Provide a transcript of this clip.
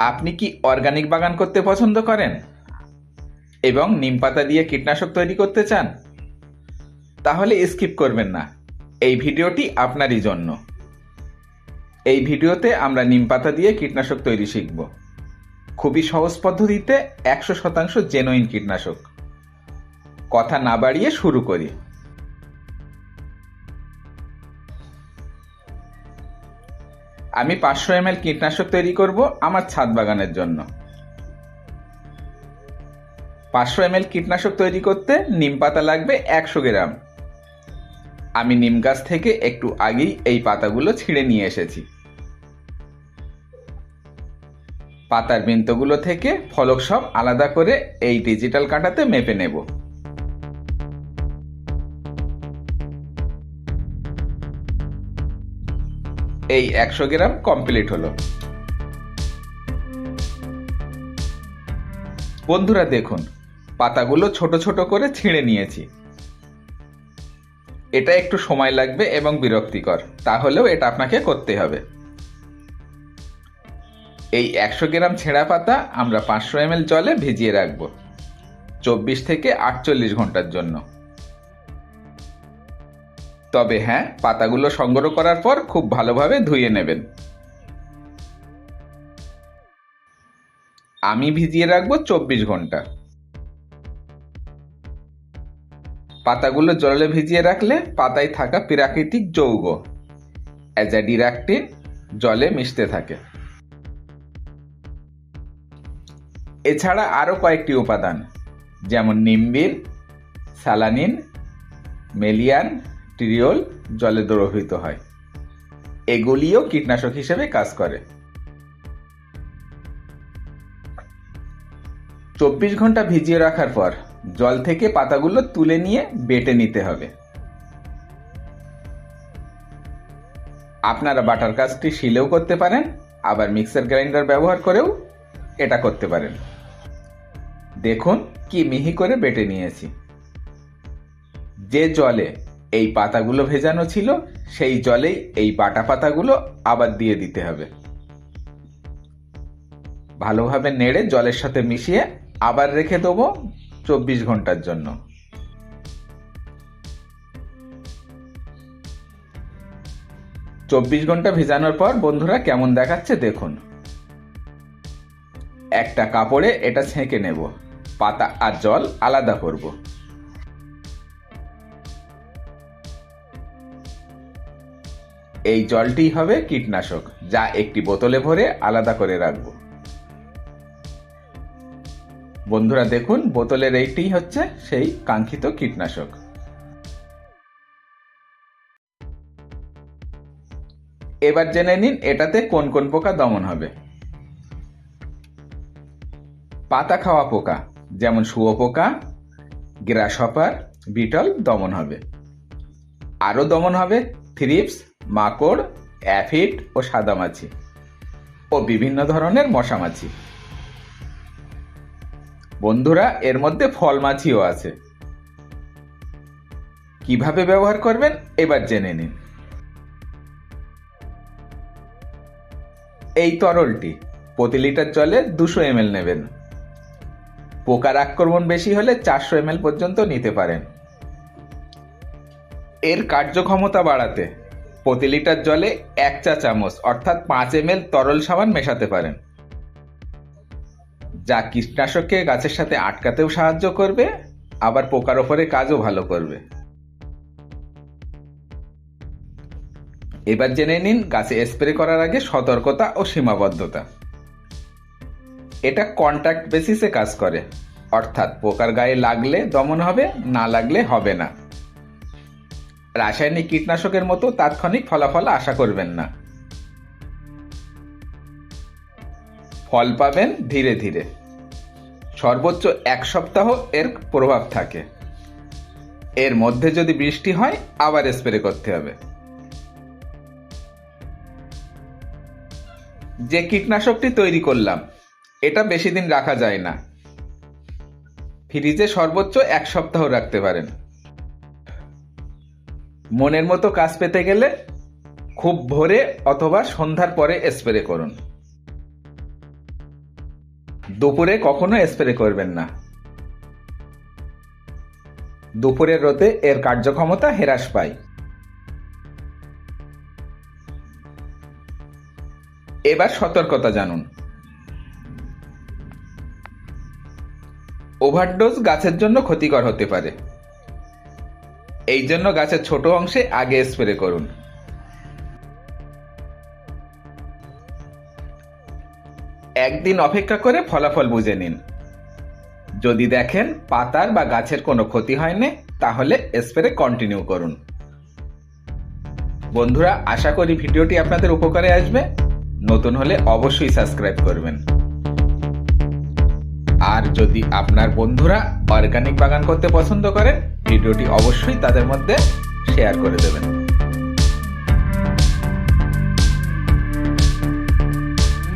আপনি কি অর্গানিক বাগান করতে পছন্দ করেন? এবং নিম পাতা দিয়ে কীটনাশক তৈরি করতে চান? তাহলে স্কিপ করবেন না। এই ভিডিওটি আপনারই জন্য। এই ভিডিওতে আমরা নিম পাতা দিয়ে কীটনাশক তৈরি শিখব। খুবই সহজ পদ্ধতিতে একশো শতাংশ জেনুইন কীটনাশক। কথা না বাড়িয়ে শুরু করি। আমি পাঁচশো এম কীটনাশক তৈরি করব আমার ছাদ বাগানের জন্য। পাঁচশো এম কীটনাশক তৈরি করতে নিম পাতা লাগবে একশো গ্রাম। আমি নিম গাছ থেকে একটু আগেই এই পাতাগুলো ছিঁড়ে নিয়ে এসেছি। পাতার বৃন্তগুলো থেকে ফলক সব আলাদা করে এই ডিজিটাল কাঁটাতে মেপে নেব। এই একশো গ্রাম কমপ্লিট হলো। বন্ধুরা দেখুন, পাতাগুলো ছোট ছোট করে ছিঁড়ে নিয়েছি। এটা একটু সময় লাগবে এবং বিরক্তিকর, তাহলেও এটা আপনাকে করতে হবে। এই একশো গ্রাম ছেঁড়া পাতা আমরা পাঁচশো এম জলে ভিজিয়ে রাখব, চব্বিশ থেকে আটচল্লিশ ঘণ্টার জন্য। তবে হ্যাঁ পাতাগুলো সংগ্রহ করার পর খুব ভালোভাবে ধুয়ে নেবেন। আমি ভিজিয়ে রাখব চব্বিশ ঘণ্টা। পাতাগুলো জলে ভিজিয়ে রাখলে পাতায় থাকা প্রাকৃতিক যৌগ, অ্যাজাডিরাকটিন, জলে মিশতে থাকে। এছাড়া আরও কয়েকটি উপাদান, যেমন নিম্বিন সালানিন, মেলিয়ান টিরিওল জলে দ্রবীভূত হয়। এগুলিও কীটনাশক হিসেবে কাজ করে। চব্বিশ ঘণ্টা ভিজিয়ে রাখার পর জল থেকে পাতাগুলো তুলে নিয়ে বেটে নিতে হবে। আপনারা বাটার কাজটি শিলেও করতে পারেন, আবার মিক্সার গ্রাইন্ডার ব্যবহার করেও এটা করতে পারেন। দেখুন কি মিহি করে বেটে নিয়েছি। যে জলে এই পাতাগুলো ভেজানো ছিল, সেই জলেই এই বাটা পাতাগুলো আবার দিয়ে দিতে হবে। ভালোভাবে নেড়ে জলের সাথে মিশিয়ে আবার রেখে দেবো চব্বিশ ঘণ্টার জন্য। চব্বিশ ঘণ্টা ভেজানোর পর বন্ধুরা কেমন দেখাচ্ছে দেখুন। একটা কাপড়ে এটা ছেঁকে নেব, পাতা আর জল আলাদা করব। এই জলটি হবে কীটনাশক, যা একটি বোতলে ভরে আলাদা করে রাখব। বন্ধুরা দেখুন, বোতলের এইটি হচ্ছে সেই কাঙ্ক্ষিত কীটনাশক। এবার জেনে নিন, এটাতে কোন কোন পোকা দমন হবে। পাতা খাওয়া পোকা, যেমন শুয়োপোকা গ্রাসহপার, বিটল দমন হবে। আরও দমন হবে, থ্রিপস মাকড়, অ্যাফিড ও সাদামাছি ও বিভিন্ন ধরনের মশামাছি। বন্ধুরা, এর মধ্যে ফল মাছিও আছে। কীভাবে ব্যবহার করবেন, এবার জেনে নিন। এই তরলটি প্রতি লিটার জলে দুশো এম নেবেন। পোকার আক্রমণ বেশি হলে চারশো এম পর্যন্ত নিতে পারেন। এর কার্যক্ষমতা বাড়াতে প্রতি লিটার জলে এক চা চামচ, অর্থাৎ পাঁচ এম তরল সাবান মেশাতে পারেন। যা কীটনাশককে গাছের সাথে আটকাতেও সাহায্য করবে, আবার পোকার ওপরে কাজও ভালো করবে। এবার জেনে নিন গাছে স্প্রে করার আগে সতর্কতা ও সীমাবদ্ধতা। এটা কন্ট্যাক্ট বেসিসে কাজ করে, অর্থাৎ পোকার গায়ে লাগলে দমন হবে, না লাগলে হবে না। রাসায়নিক কীটনাশকের মতো তাৎক্ষণিক ফলাফল আশা করবেন না। ফল পাবেন ধীরে ধীরে। সর্বোচ্চ এক সপ্তাহ এর প্রভাব থাকে। এর মধ্যে যদি বৃষ্টি হয়, আবার স্প্রে করতে হবে। যে কীটনাশকটি তৈরি করলাম, এটা বেশি দিন রাখা যায় না। ফ্রিজে সর্বোচ্চ এক সপ্তাহ রাখতে পারেন। মনের মতো কাজ পেতে গেলে খুব ভোরে অথবা সন্ধ্যার পরে স্প্রে করুন। দুপুরে কখনো স্প্রে করবেন না। দুপুরের রোদে এর কার্যক্ষমতা হ্রাস পায়। এবার সতর্কতা জানুন। ওভারডোজ গাছের জন্য ক্ষতিকর হতে পারে। এই জন্য গাছের ছোট অংশে আগে স্প্রে করুন। একদিন অপেক্ষা করে ফলাফল বুঝে নিন। যদি দেখেন পাতার বা গাছের কোনো ক্ষতি হয়নি, তাহলে স্প্রে কন্টিনিউ করুন। বন্ধুরা, আশা করি ভিডিওটি আপনাদের উপকারে আসবে। নতুন হলে অবশ্যই সাবস্ক্রাইব করবেন। আর যদি আপনার বন্ধুরা অর্গানিক বাগান করতে পছন্দ করেন, ভিডিওটি অবশ্যই তাদের মধ্যে শেয়ার করে দেবেন।